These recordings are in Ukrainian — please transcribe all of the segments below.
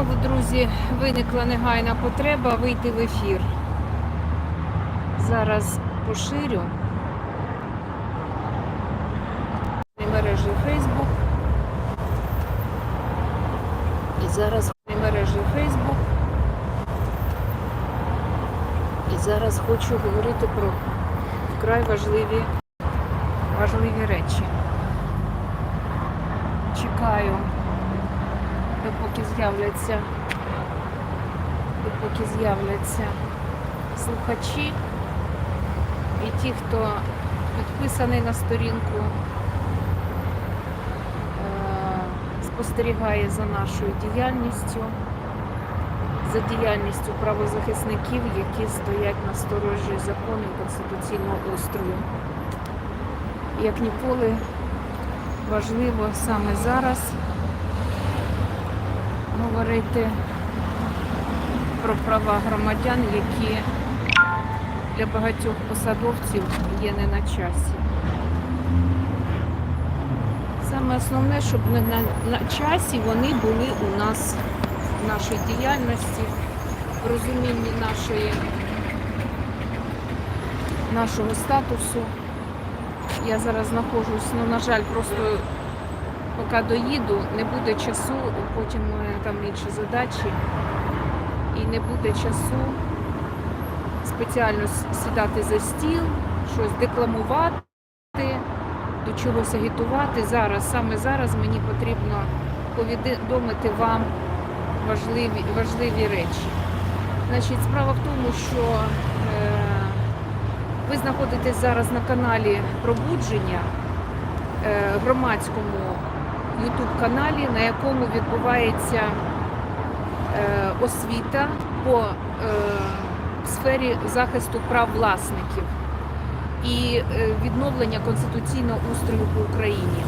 Знову, друзі, виникла негайна потреба вийти в ефір. Зараз поширю мережі Facebook. І зараз в мережі Facebook. І зараз хочу говорити про вкрай важливі, важливі речі. Чекаю допоки з'являться, допоки з'являться слухачі і ті, хто підписаний на сторінку, е, спостерігає за нашою діяльністю, за діяльністю правозахисників, які стоять на сторожі закону конституційного устрою. Як ніколи важливо саме зараз говорити про права громадян, які для багатьох посадовців є не на часі. Саме основне, щоб не на, на часі вони були у нас в нашій діяльності, в розумінні нашої, нашого статусу. Я зараз знаходжусь, ну, на жаль, просто поки доїду, не буде часу, потім у мене там інші задачі, і не буде часу спеціально сідати за стіл, щось декламувати, до чогось агітувати. Зараз, саме зараз мені потрібно повідомити вам важливі, важливі речі. Значить, справа в тому, що е, ви знаходитесь зараз на каналі Пробудження е, громадському YouTube каналі, на якому відбувається е, освіта по е, сфері захисту прав власників і е, відновлення конституційного устрою по Україні.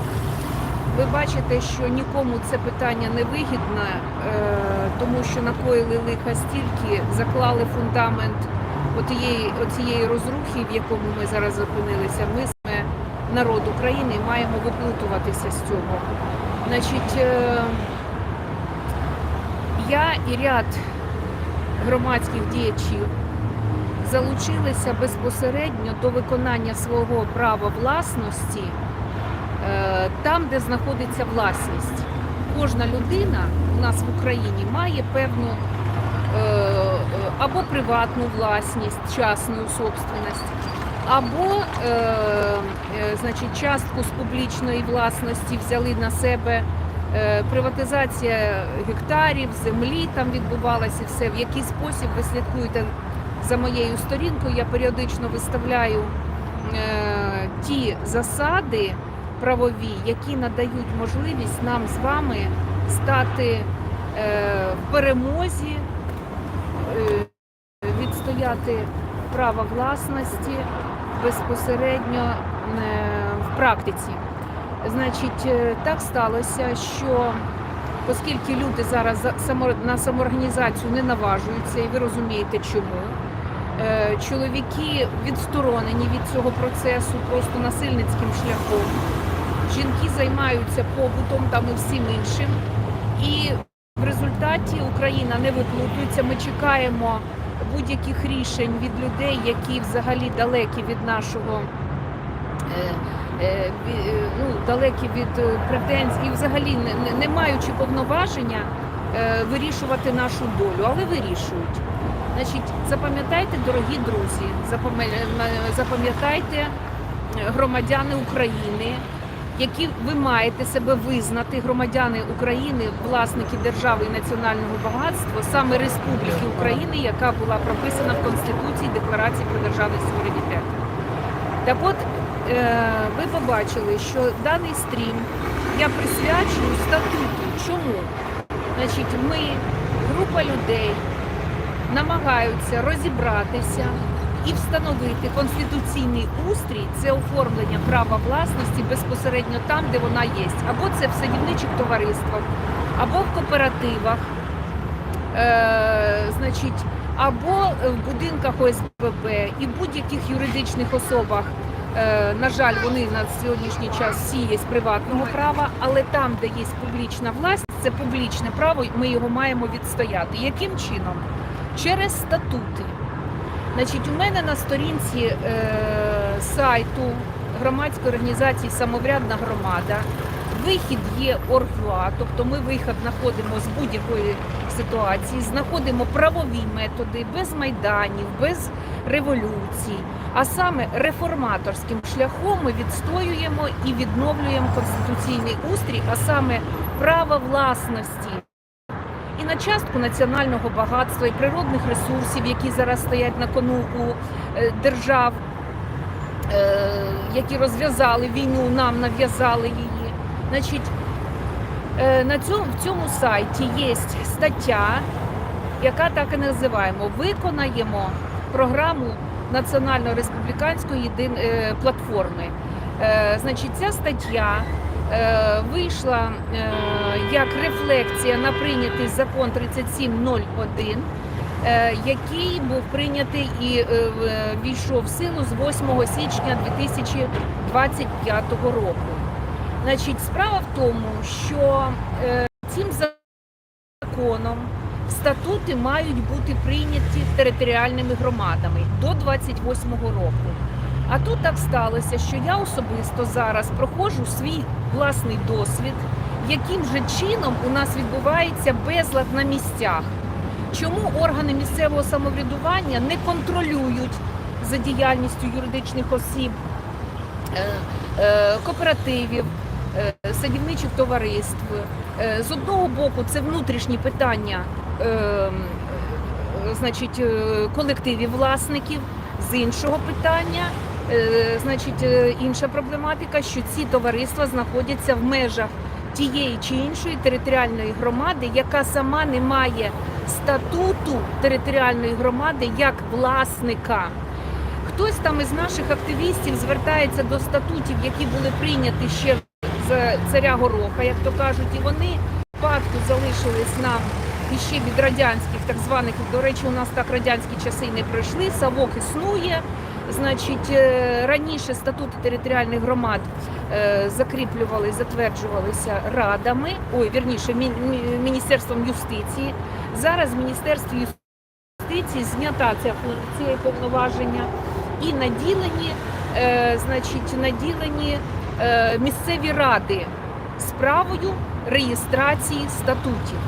Ви бачите, що нікому це питання не вигідне, тому що накоїли лиха стільки, заклали фундамент отієї, оцієї розрухи, в якому ми зараз опинилися. Ми саме народ України маємо виплутуватися з цього. Значить, е, я і ряд громадських діячів залучилися безпосередньо до виконання свого права власності е, там, де знаходиться власність. Кожна людина у нас в Україні має певну е, або приватну власність, частну собственність, або е, е, значить, частку з публічної власності взяли на себе. Е, Приватизація гектарів, землі там відбувалася, все. В який спосіб ви слідкуєте за моєю сторінкою, я періодично виставляю е, ті засади правові, які надають можливість нам з вами стати е, в перемозі, е, відстояти право власності безпосередньо е, в практиці. Значить, е, так сталося, що оскільки люди зараз на самоорганізацію не наважуються, і ви розумієте чому. Е, Чоловіки відсторонені від цього процесу просто насильницьким шляхом. Жінки займаються побутом там і всім іншим. І в результаті Україна не виплутується. Ми чекаємо будь-яких рішень від людей, які взагалі далекі від нашого. е, е, е, ну, далекі від претензій, і взагалі не, не, маючи повноваження е, вирішувати нашу долю, але вирішують. Значить, запам'ятайте, дорогі друзі, запам'я- запам'ятайте громадяни України, які ви маєте себе визнати, громадяни України, власники держави і національного багатства, саме Республіки України, яка була прописана в Конституції Декларації про державний суверенітет. Так от е, ви побачили, що даний стрім я присвячую статуту. Чому? Значить, ми, група людей, намагаються розібратися і встановити конституційний устрій це оформлення права власності безпосередньо там, де вона є. Або це в садівничих товариствах, або в кооперативах, е, значить, або в будинках ОСББ і будь-яких юридичних особах Е, На жаль, вони на сьогоднішній час всі є з приватного права, але там, де є публічна власть, це публічне право, ми його маємо відстояти. Яким чином? Через статути. Значить, у мене на сторінці е, сайту громадської організації Самоврядна громада. Вихід є ОРГЮА, тобто ми вихід знаходимо з будь-якої ситуації, знаходимо правові методи без майданів, без революцій, а саме реформаторським шляхом ми відстоюємо і відновлюємо конституційний устрій, а саме право власності на частку національного багатства і природних ресурсів, які зараз стоять на кону у е, держав, е, які розв'язали війну, нам нав'язали її. Значить, е, на цьому, в цьому сайті є стаття, яка так і називаємо Виконаємо програму Національно-республіканської платформи. Значить, ця стаття вийшла е, як рефлексія на прийнятий закон 3701, е, який був прийнятий і е, війшов в силу з 8 січня 2025 року. Значить, справа в тому, що е, цим законом статути мають бути прийняті територіальними громадами до 28-го року. А тут так сталося, що я особисто зараз проходжу свій власний досвід, яким же чином у нас відбувається безлад на місцях. Чому органи місцевого самоврядування не контролюють за діяльністю юридичних осіб, е, е, кооперативів, е, садівничих товариств? З одного боку, це внутрішні питання значить, колективів власників, з іншого питання, значить, е, інша проблематика, що ці товариства знаходяться в межах тієї чи іншої територіальної громади, яка сама не має статуту територіальної громади як власника. Хтось там із наших активістів звертається до статутів, які були прийняті ще з царя Гороха, як то кажуть, і вони в залишились нам іще від радянських, так званих, до речі, у нас так радянські часи не пройшли, Савок існує. Значить, е, раніше статути територіальних громад е, закріплювали, затверджувалися радами, ой, вірніше, мі- мі- Міністерством юстиції. Зараз в Міністерстві юстиції знята ця функція повноваження і наділені, е, значить, наділені місцеві ради справою реєстрації статутів.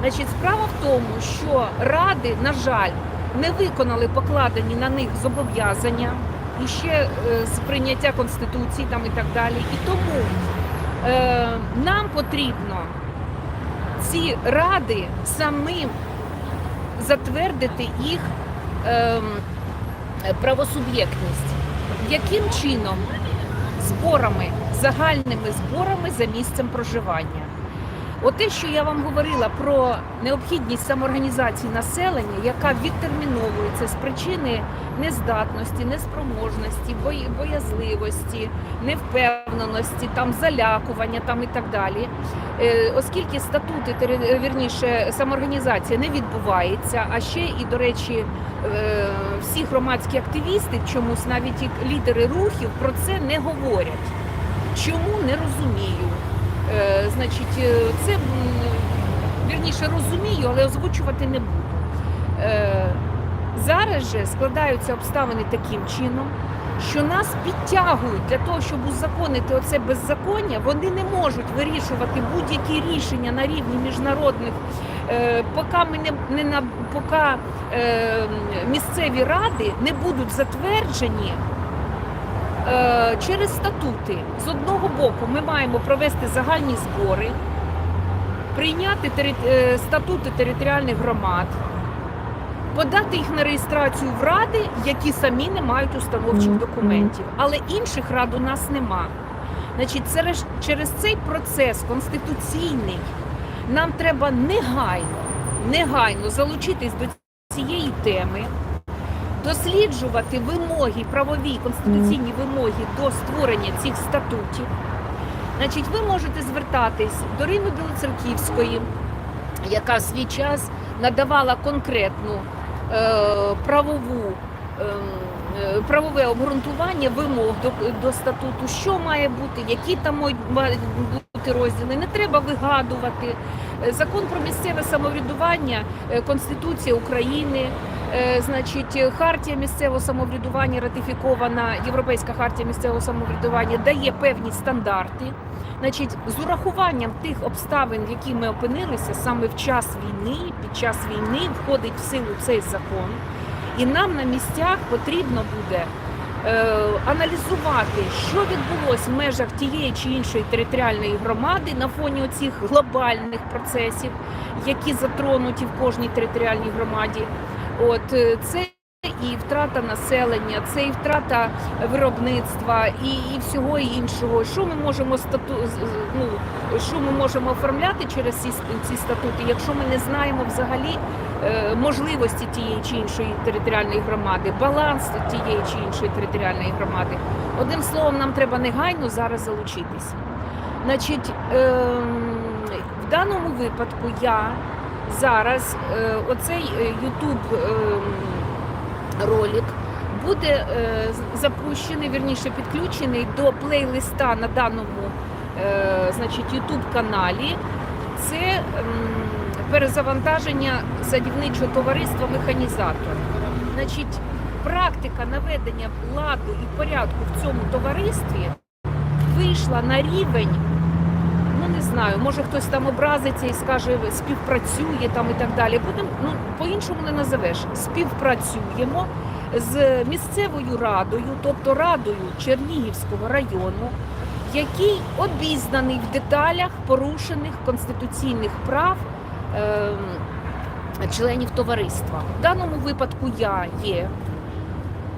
Значить, справа в тому, що ради, на жаль, не виконали покладені на них зобов'язання і ще е, з прийняття конституції там і так далі. І тому е, нам потрібно ці ради самим затвердити їх ем, правосуб'єктність. Яким чином? Зборами, загальними зборами за місцем проживання. От те, що я вам говорила про необхідність самоорганізації населення, яка відтерміновується з причини нездатності, неспроможності, боязливості, невпевненості, там залякування там і так далі. Е, Оскільки статути вірніше самоорганізація не відбувається, а ще і, до речі, е, всі громадські активісти, чомусь навіть і лідери рухів про це не говорять. Чому не розумію? Е, Значить, е, це вірніше розумію, але озвучувати не буду. Е, Зараз же складаються обставини таким чином, що нас підтягують для того, щоб узаконити оце беззаконня. Вони не можуть вирішувати будь-які рішення на рівні міжнародних, поки ми не, не на поки місцеві ради не будуть затверджені через статути. З одного боку, ми маємо провести загальні збори, прийняти е, статути територіальних громад, подати їх на реєстрацію в ради, які самі не мають установчих документів. Але інших рад у нас нема. Значить, через, через цей процес конституційний нам треба негайно, негайно залучитись до цієї теми, досліджувати вимоги, правові конституційні вимоги до створення цих статутів. Значить, ви можете звертатись до Рими Білоцерківської, яка в свій час надавала конкретну е, правову ем, е, правове обґрунтування вимог до, до статуту, що має бути, які там мають бути розділи. Не треба вигадувати. Е, Закон про місцеве самоврядування, е, Конституція України, е, значить, е, хартія місцевого самоврядування ратифікована, Європейська хартія місцевого самоврядування дає певні стандарти. Значить, з урахуванням тих обставин, в які ми опинилися саме в час війни, під час війни входить в силу цей закон, і нам на місцях потрібно буде е, аналізувати, що відбулося в межах тієї чи іншої територіальної громади на фоні оцих глобальних процесів, які затронуті в кожній територіальній громаді. От е, це і втрата населення, це і втрата виробництва, і, і всього іншого. Що ми можемо стату ну, що ми можемо оформляти через ці, ці статути, якщо ми не знаємо взагалі е, можливості тієї чи іншої територіальної громади, баланс тієї чи іншої територіальної громади. Одним словом, нам треба негайно зараз залучитись. Значить, ем, в даному випадку я зараз е, оцей YouTube ролик буде е, запущений, вірніше підключений до плейлиста на даному е, значить, YouTube каналі. Це м, перезавантаження садівничого товариства механізатор. Значить, практика наведення ладу і порядку в цьому товаристві вийшла на рівень. Ну не знаю, може хтось там образиться і скаже, співпрацює там і так далі. Будемо ну по-іншому не називеш. Співпрацюємо з місцевою радою, тобто радою Чернігівського району, який обізнаний в деталях порушених конституційних прав ем, членів товариства. В даному випадку я є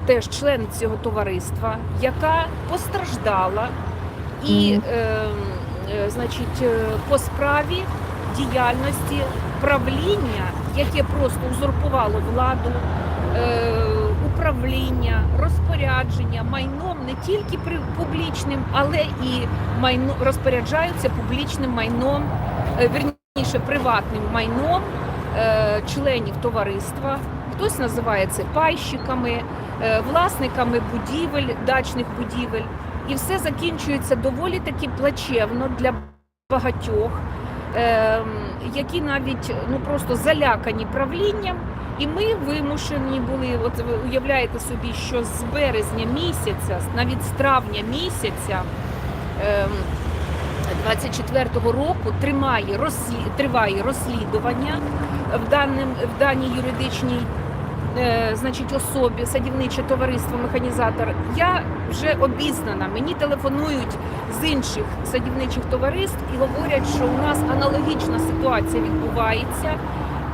теж член цього товариства, яка постраждала і, ем, е, значить, е, по справі діяльності правління, яке просто узурпувало владу, е, управління, розпорядження майном не тільки публічним, але і майно розпоряджаються публічним майном, е, вірніше приватним майном е, членів товариства. Хтось називає це пайщиками, е, власниками будівель, дачних будівель. І все закінчується доволі таки плачевно для багатьох, ем, які навіть ну просто залякані правлінням. І ми вимушені були, от ви уявляєте собі, що з березня місяця, навіть з травня місяця ем, 24-го року тримає розслі... триває розслідування в, даним, в даній юридичній значить, особі, садівниче товариство механізатор. Я вже обізнана. Мені телефонують з інших садівничих товариств і говорять, що у нас аналогічна ситуація відбувається,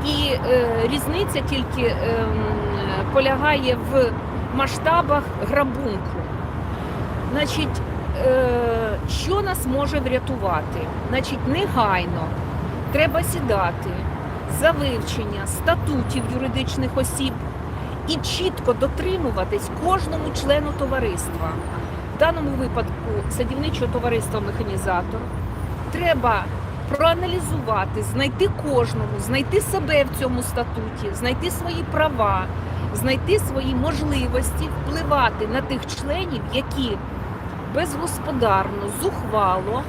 і е, різниця тільки ем, полягає в масштабах грабунку. Значить, е, що нас може врятувати? Значить, негайно треба сідати за вивчення статутів юридичних осіб і чітко дотримуватись кожному члену товариства. В даному випадку садівничого товариства механізатор треба проаналізувати, знайти кожному, знайти себе в цьому статуті, знайти свої права, знайти свої можливості впливати на тих членів, які безгосподарно, зухвало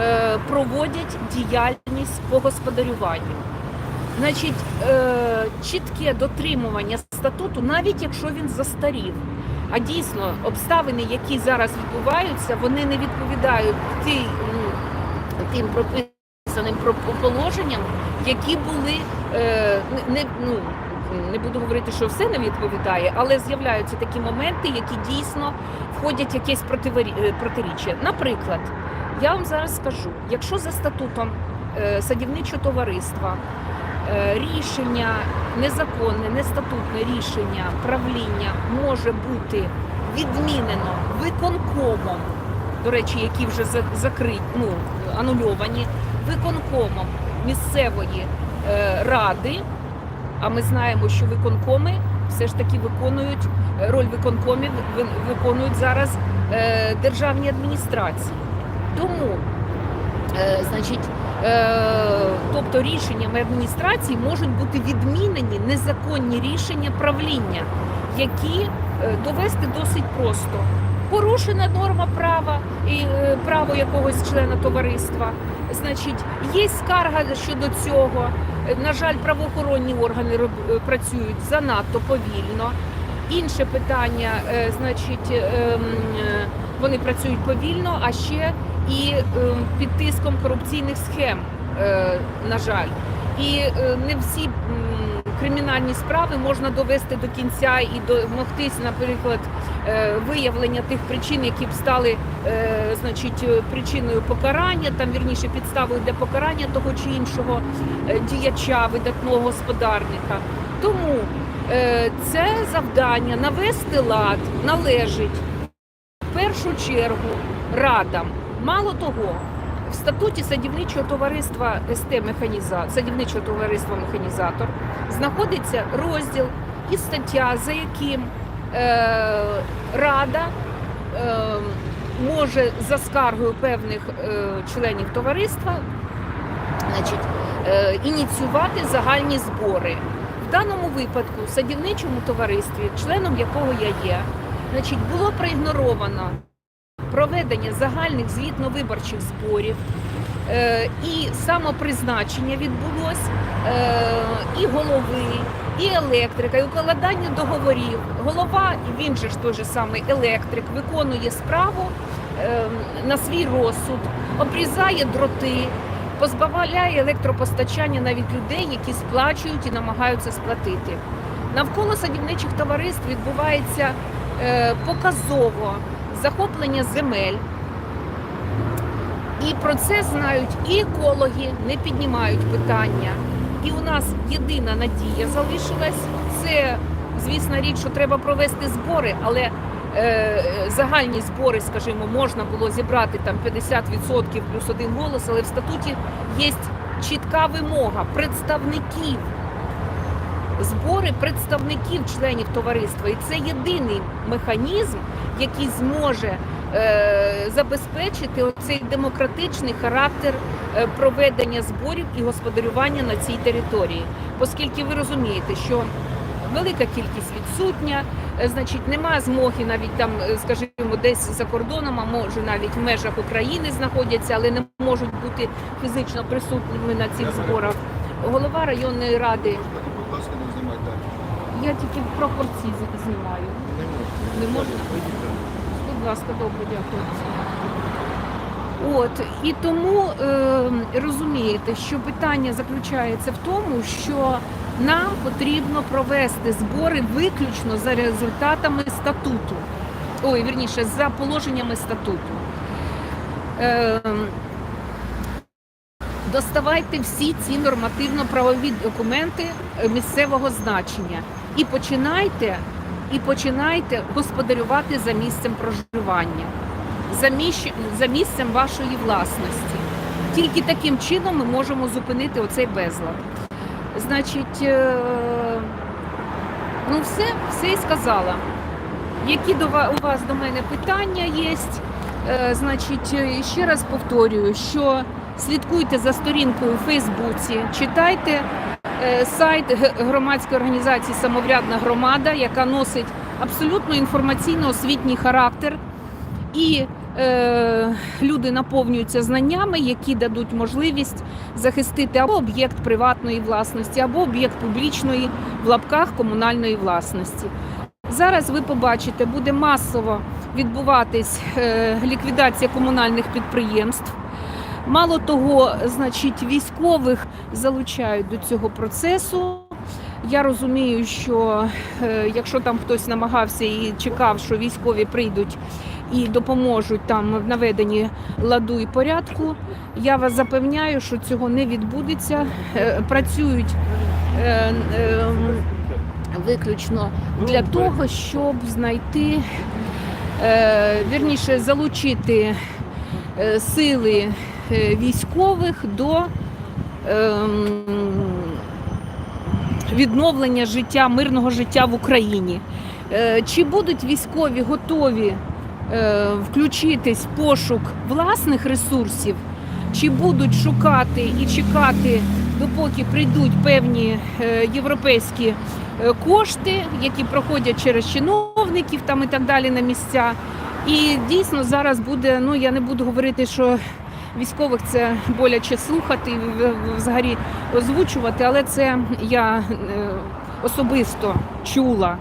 е, проводять діяльність по господарюванню. Значить, е, чітке дотримування статуту, навіть якщо він застарів. А дійсно, обставини, які зараз відбуваються, вони не відповідають ті, ну, тим прописаним про- положенням, які були е, не, ну, не буду говорити, що все не відповідає, але з'являються такі моменти, які дійсно входять в якесь е, протиріччя. Наприклад, я вам зараз скажу, якщо за статутом садівничого товариства рішення незаконне, нестатутне рішення правління може бути відмінено виконкомом, до речі, які вже за- закриті, ну, анульовані, виконкомом місцевої е, ради. А ми знаємо, що виконкоми все ж таки виконують е, роль виконкомів, виконують зараз е, державні адміністрації. Тому, е, значить, е, тобто рішеннями адміністрації можуть бути відмінені незаконні рішення правління, які е, довести досить просто. Порушена норма права і е, право якогось члена товариства. Значить, є скарга щодо цього. Е, На жаль, правоохоронні органи е, працюють занадто повільно. Інше питання, е, значить, ем, е, вони працюють повільно, а ще і ем, під тиском корупційних схем, е, на жаль. І е, не всі кримінальні справи можна довести до кінця і домогтись, наприклад, е, виявлення тих причин, які б стали значить, причиною покарання, там вірніше підставою для покарання того чи іншого діяча, видатного господарника. Тому це завдання навести лад належить першу чергу радам. Мало того, в статуті садівничого товариства СТ Механізатор, садівничого товариства Механізатор знаходиться розділ і стаття, за яким е, рада е, може за скаргою певних е, членів товариства значить, е, ініціювати загальні збори. В даному випадку в садівничому товаристві, членом якого я є, значить, було проігноровано проведення загальних звітно-виборчих зборів. Е, і самопризначення відбулось е, і голови, і електрика, і укладання договорів. Голова, він же ж той же самий електрик, виконує справу е, на свій розсуд, обрізає дроти, позбавляє електропостачання навіть людей, які сплачують і намагаються сплатити. Навколо садівничих товариств відбувається показово захоплення земель. І про це знають і екологи, не піднімають питання. І у нас єдина надія залишилась. Це, звісна річ, що треба провести збори, але е, загальні збори, скажімо, можна було зібрати там 50% плюс один голос, але в статуті є чітка вимога представників. Збори представників членів товариства, і це єдиний механізм, який зможе е, забезпечити цей демократичний характер е, проведення зборів і господарювання на цій території, оскільки ви розумієте, що велика кількість відсутня, е, значить, немає змоги навіть там, е, скажімо, десь за кордоном, а може навіть в межах України знаходяться, але не можуть бути фізично присутніми на цих зборах. Голова районної ради, Будь ласка, не знімайте. Я тільки пропорції знімаю. Не можна. Не можна? Будь ласка, добре, дякую. От і тому е, розумієте, що питання заключається в тому, що нам потрібно провести збори виключно за результатами статуту. Ой, вірніше, за положеннями статуту. Е, доставайте всі ці нормативно-правові документи місцевого значення і починайте і починайте господарювати за місцем проживання, за, міщ... за місцем вашої власності. Тільки таким чином ми можемо зупинити оцей безлад. Значить, е... ну все, все і сказала. Які до ва- у вас до мене питання є? Е, значить, е, ще раз повторюю, що слідкуйте за сторінкою у Фейсбуці, читайте сайт громадської організації Самоврядна громада, яка носить абсолютно інформаційно-освітній характер. І е, люди наповнюються знаннями, які дадуть можливість захистити або об'єкт приватної власності, або об'єкт публічної в лапках комунальної власності. Зараз ви побачите, буде масово відбуватись е, ліквідація комунальних підприємств. Мало того, значить, військових залучають до цього процесу. Я розумію, що е, якщо там хтось намагався і чекав, що військові прийдуть і допоможуть там в наведенні ладу і порядку, я вас запевняю, що цього не відбудеться. Е, Працюють е, виключно для того, щоб знайти, вірніше, залучити сили військових до ем, відновлення життя, мирного життя в Україні. Е, Чи будуть військові готові е, включитись в пошук власних ресурсів, чи будуть шукати і чекати допоки прийдуть певні е, європейські е, кошти, які проходять через чиновників там і так далі на місця. І дійсно зараз буде, ну я не буду говорити, що військових це боляче слухати взагалі озвучувати, але це я е, особисто чула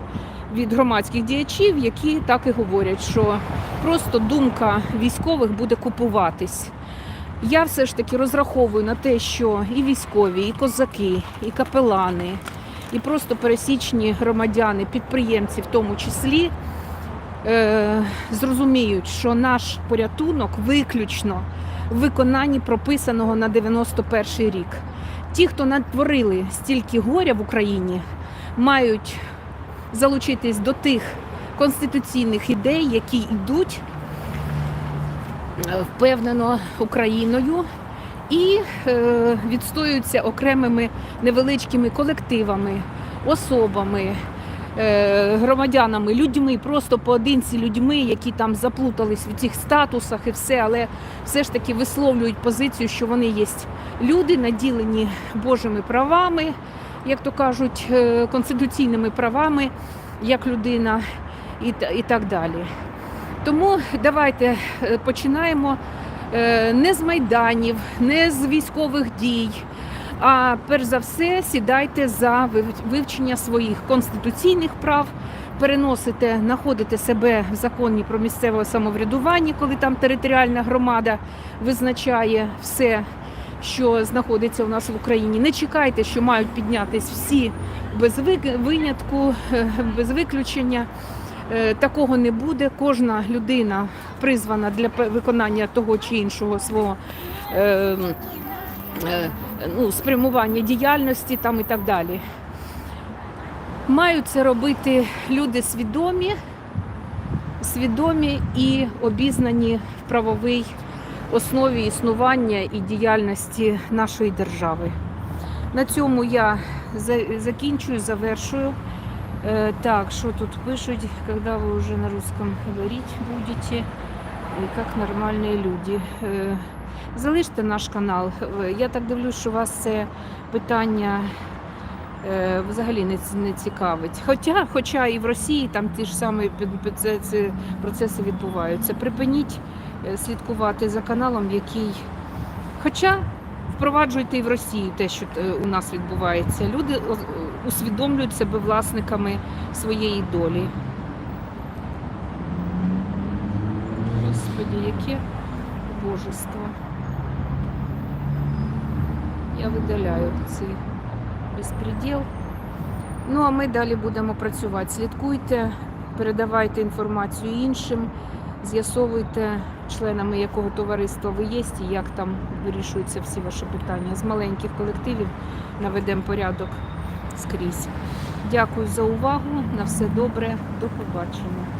від громадських діячів, які так і говорять, що просто думка військових буде купуватись. Я все ж таки розраховую на те, що і військові, і козаки, і капелани, і просто пересічні громадяни, підприємці в тому числі, е, зрозуміють, що наш порятунок виключно виконанні прописаного на 91 рік. Ті, хто натворили стільки горя в Україні, мають залучитись до тих конституційних ідей, які йдуть е, впевнено Україною і е, відстоюються окремими невеличкими колективами, особами, громадянами, людьми, просто поодинці людьми, які там заплутались в цих статусах і все, але все ж таки висловлюють позицію, що вони є люди, наділені Божими правами, як то кажуть, е, конституційними правами, як людина, і, і так далі. Тому давайте е, починаємо е, не з майданів, не з військових дій. А перш за все сідайте за вивчення своїх конституційних прав, переносите, знаходите себе в законі про місцеве самоврядування, коли там територіальна громада визначає все, що знаходиться у нас в Україні. Не чекайте, що мають піднятись всі без ви- винятку, е, без виключення. Е, Такого не буде. Кожна людина призвана для виконання того чи іншого свого е, е, ну, спрямування діяльності там і так далі. Мають це робити люди свідомі, свідомі і обізнані в правовій основі існування і діяльності нашої держави. На цьому я за- закінчую, завершую. Э, Так, что тут пишут, когда вы уже на русском говорить будете, и как нормальные люди. Залиште наш канал. Е, Я так дивлюсь, що вас це питання е, взагалі не, цікавить. Хоча, хоча і в Росії там ті ж самі процеси відбуваються. Припиніть е, слідкувати за каналом, який. Хоча впроваджуйте і в Росії те, що у нас відбувається. Люди усвідомлюють себе власниками своєї долі. Господи, яке божество. Я видаляю цей безпреділ. Ну, а ми далі будемо працювати. Слідкуйте, передавайте інформацію іншим, з'ясовуйте, членами якого товариства ви є і як там вирішуються всі ваші питання. З маленьких колективів наведемо порядок скрізь. Дякую за увагу. На все добре. До побачення.